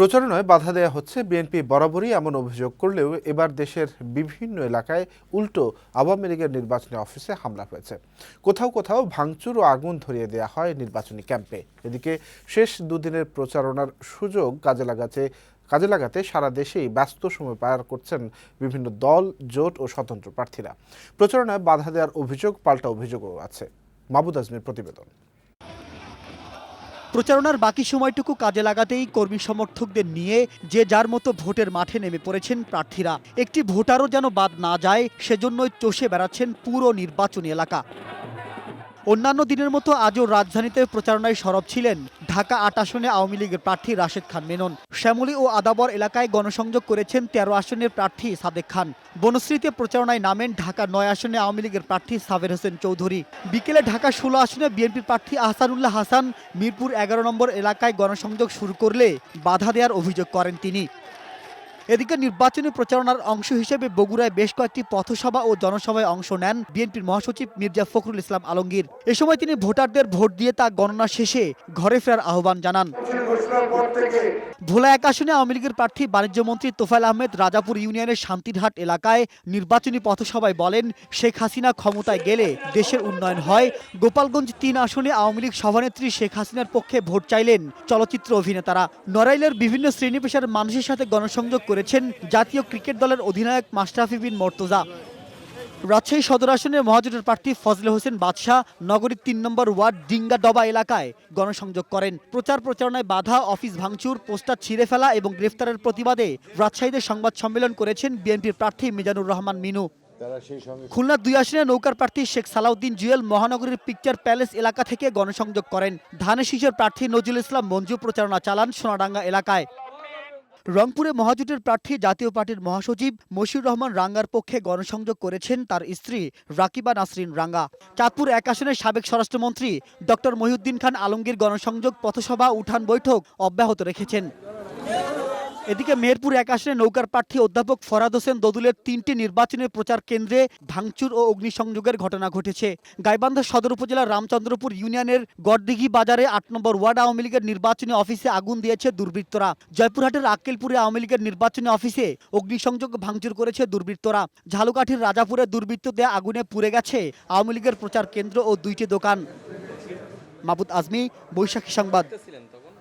প্রচারণায় বাধা দেওয়া হচ্ছে বিএনপি বরাবরই এমন অভিযোগ করলেও এবার দেশের বিভিন্ন এলাকায় উল্টো আওয়ামী লীগের নির্বাচনী অফিসে হামলা হয়েছে। কোথাও কোথাও ভাঙচুর ও আগুন ধরিয়ে দেওয়া হয় নির্বাচনী ক্যাম্পে। এদিকে শেষ দুদিনের প্রচারণার সুযোগ কাজে লাগাতে কাজে লাগাতে সারা দেশেই ব্যস্ত সময় পার করছেন বিভিন্ন দল, জোট ও স্বতন্ত্র প্রার্থীরা। প্রচারণায় বাধা দেওয়ার অভিযোগ, পাল্টা অভিযোগও আছে। মাহবুদ আজমির প্রতিবেদন। প্রচারণার বাকি সময়টুকু কাজে লাগাতেই কর্মী সমর্থকদের নিয়ে যে যার মতো ভোটের মাঠে নেমে পড়েছেন প্রার্থীরা। একটি ভোটারও যেন বাদ না যায়, সেজন্যই চষে বেড়াচ্ছেন পুরো নির্বাচনী এলাকা। অন্যান্য দিনের মতো আজও রাজধানীতে প্রচারণায় সরব ছিলেন ঢাকা আট আসনে আওয়ামী লীগের প্রার্থী রাশেদ খান মেনন। শ্যামলী ও আদাবর এলাকায় গণসংযোগ করেছেন তেরো আসনের প্রার্থী সাদেক খান। বনশ্রীতে প্রচারণায় নামেন ঢাকা নয় আসনে আওয়ামী লীগের প্রার্থী সাবের হোসেন চৌধুরী। বিকেলে ঢাকা ষোলো আসনে বিএনপির প্রার্থী আহসানুল্লাহ হাসান মিরপুর এগারো নম্বর এলাকায় গণসংযোগ শুরু করলে বাধা দেওয়ার অভিযোগ করেন তিনি। এদিকে নির্বাচনী প্রচারণার অংশ হিসেবে বগুড়ায় বেশ কয়েকটি পথসভা ও জনসভায় অংশ নেন বিএনপির মহাসচিব মির্জা ফখরুল ইসলাম আলমগীর। এ সময় তিনি ভোটারদের ভোট দিয়ে তা গণনা শেষে ঘরে ফেরার আহ্বান জানান। ভোলা এক আসনে আওয়ামী লীগের প্রার্থী বাণিজ্যমন্ত্রী তোফায়েল আহমেদ রাজাপুর ইউনিয়নের শান্তিরহাট এলাকায় নির্বাচনী পথসভায় বলেন, শেখ হাসিনা ক্ষমতায় গেলে দেশের উন্নয়ন হয়। গোপালগঞ্জ তিন আসনে আওয়ামী লীগ সভানেত্রী শেখ হাসিনার পক্ষে ভোট চাইলেন চলচ্চিত্র অভিনেতারা। নড়াইলের বিভিন্ন শ্রেণি পেশার মানুষের সাথে গণসংযোগ করেছেন জাতীয় ক্রিকেট দলের অধিনায়ক মাশরাফি বিন মর্তজা। রাজশাহী সদর আসনে মহাজোটের প্রার্থী ফজলে হোসেন বাদশাহ নগরীর তিন নম্বর ওয়ার্ড ডিঙ্গা ডবা এলাকায় গণসংযোগ করেন। প্রচার প্রচারণায় বাধা অফিস ভাঙচুর পোস্টার ছিঁড়ে ফেলা এবং গ্রেফতারের প্রতিবাদে রাজশাহীদের সংবাদ সম্মেলন করেছেন বিএনপির প্রার্থী মিজানুর রহমান মিনু। খুলনা দুই আসনে নৌকার প্রার্থী শেখ সালাউদ্দিন জুয়েল মহানগরীর পিকচার প্যালেস এলাকা থেকে গণসংযোগ করেন। ধানের শীষের প্রার্থী নজরুল ইসলাম মঞ্জু প্রচারণা চালান সোনাডাঙ্গা এলাকায়। রংপুরে মহাজোটের প্রার্থী জাতীয় পার্টির মহাসচিব মশিউর রহমান রাঙ্গার পক্ষে গণসংযোগ করেছেন তার স্ত্রী রাকিবা নাসরিন রাঙ্গা। চাঁদপুর এক আসনের সাবেক স্বরাষ্ট্রমন্ত্রী ডক্টর মহিউদ্দিন খান আলমগীর গণসংযোগ পথসভা উঠান বৈঠক অব্যাহত রেখেছেন। এদিকে মেহেরপুর এক আসনে নৌকার প্রার্থী অধ্যাপক ফরাদ হোসেন দদুলের তিনটি নির্বাচনী প্রচার কেন্দ্রে ভাঙচুর ও অগ্নিসংযোগের ঘটনা ঘটেছে। গাইবান্ধা সদর উপজেলার রামচন্দ্রপুর ইউনিয়নের গড়দিঘি বাজারে আট নম্বর ওয়ার্ড আওয়ামী লীগের নির্বাচনী অফিসে আগুন দিয়েছে দুর্বৃত্তরা। জয়পুরহাটের আক্কেলপুরে আওয়ামী লীগের নির্বাচনী অফিসে অগ্নিসংযোগ ভাঙচুর করেছে দুর্বৃত্তরা। ঝালুকাঠির রাজাপুরে দুর্বৃত্ত দেয়া আগুনে পুড়ে গেছে আওয়ামী লীগের প্রচার কেন্দ্র ও দুইটি দোকান। মাবুদ আজমি, বৈশাখী সংবাদ।